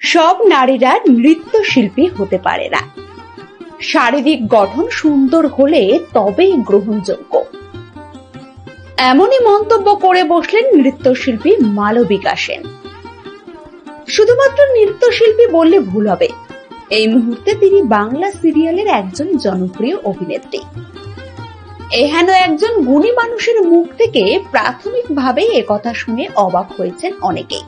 সব নারীরা নৃত্যশিল্পী হতে পারে না। শারীরিক গঠন সুন্দর হলে তবেই গ্রহণযোগ্য। এমনই মন্তব্য করে বসলেন নৃত্যশিল্পী মালবিকা সেন। শুধুমাত্র নৃত্যশিল্পী বললে ভুল হবে। এই মুহূর্তে তিনি বাংলা সিরিয়ালের একজন জনপ্রিয় অভিনেত্রী। এহেন একজন গুণী মানুষের মুখ থেকে প্রাথমিকভাবে একথা শুনে অবাক হয়েছেন অনেকেই।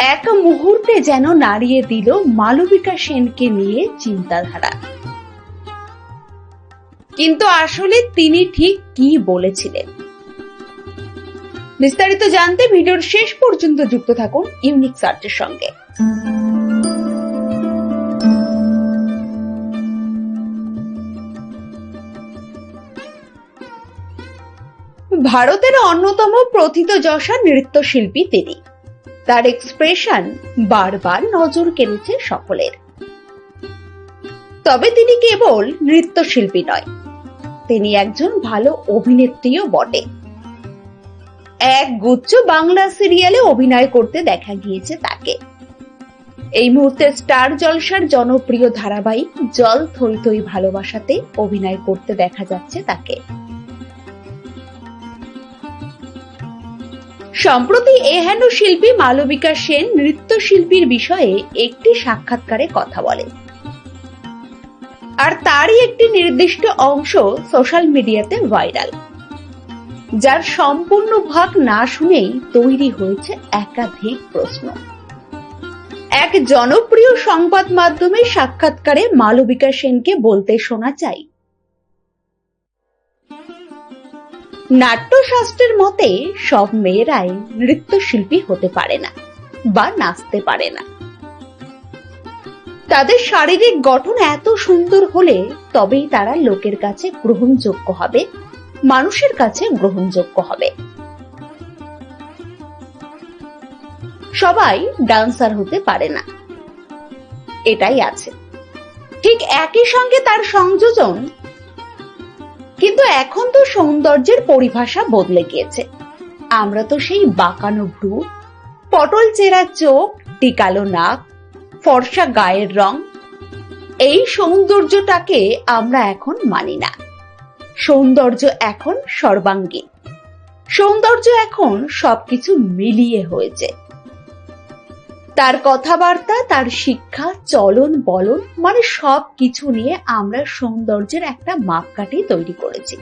এক মুহূর্তে যেন নাড়িয়ে দিল মালবিকা সেনকে নিয়ে চিন্তাধারা। কিন্তু আসলে তিনি ঠিক কি বলেছিলেন? বিস্তারিত জানতে ভিডিওর শেষ পর্যন্ত যুক্ত থাকুন ইউনিক সার্চের সঙ্গে। ভারতের অন্যতম প্রথিতযশা নৃত্যশিল্পী তিনি। তার এক্সপ্রেশন বারবার নজর কেড়েছে সকলের। তবে তিনি কেবল নৃত্যশিল্পী নয়, তিনি একজন ভালো অভিনেত্রীও বটে। এক গুচ্ছ বাংলা সিরিয়ালে অভিনয় করতে দেখা গিয়েছে তাকে। এই মুহূর্তে স্টার জলসার জনপ্রিয় ধারাবাহিক জল থই থই ভালোবাসাতে অভিনয় করতে দেখা যাচ্ছে তাকে। সম্প্রতি এহেন শিল্পী মালবিকা সেন নৃত্যশিল্পীর বিষয়ে একটি সাক্ষাৎকারে কথা বলেন। আর তারই একটি নির্দিষ্ট অংশ সোশ্যাল মিডিয়াতে ভাইরাল। যার সম্পূর্ণ ভাগ না শুনেই তৈরি হয়েছে একাধিক প্রশ্ন। এক জনপ্রিয় সংবাদ মাধ্যমে সাক্ষাৎকারে মালবিকা সেনকে বলতে শোনা চাই নাট্যশাস্ত্রের মতে, সব মেয়েরাই নৃত্যশিল্পী হতে পারে না বা নাচতে পারে না। তাদের শারীরিক গঠন এত সুন্দর হলে তবেই তারা লোকের কাছে গ্রহণযোগ্য হবে, মানুষের কাছে গ্রহণযোগ্য হবে। সবাই ডান্সার হতে পারে না। এটাই আছে। ঠিক একই সঙ্গে তার সংযোজন কিন্তু এখন তো সৌন্দর্যের পরিভাষা বদলে গিয়েছে। আমরা তো সেই বাঁকানো ভ্রু, পটল চেরা চোখ, টিকালো নাক, ফর্সা গায়ের রং, এই সৌন্দর্যটাকে আমরা এখন মানি না। সৌন্দর্য এখন সর্বাঙ্গীন। সৌন্দর্য এখন সবকিছু মিলিয়ে হয়েছে। তার কথাবার্তা, তার শিক্ষা, চলন, বলন মানে সব কিছু নিয়ে আমরা সৌন্দর্যের একটা মাপকাঠি তৈরি করেছি।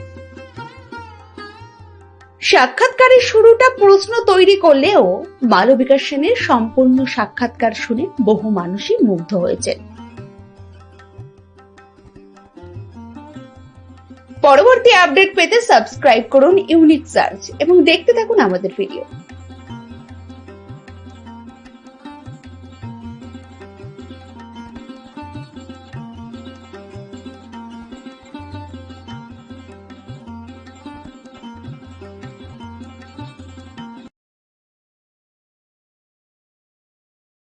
সাক্ষাৎকারের শুরুটা প্রশ্ন তৈরি করলেও মালবিকা সেনের সম্পূর্ণ সাক্ষাৎকার শুনে বহু মানুষই মুগ্ধ হয়েছে। পরবর্তী আপডেট পেতে সাবস্ক্রাইব করুন ইউনিক সার্চ এবং দেখতে থাকুন আমাদের ভিডিও।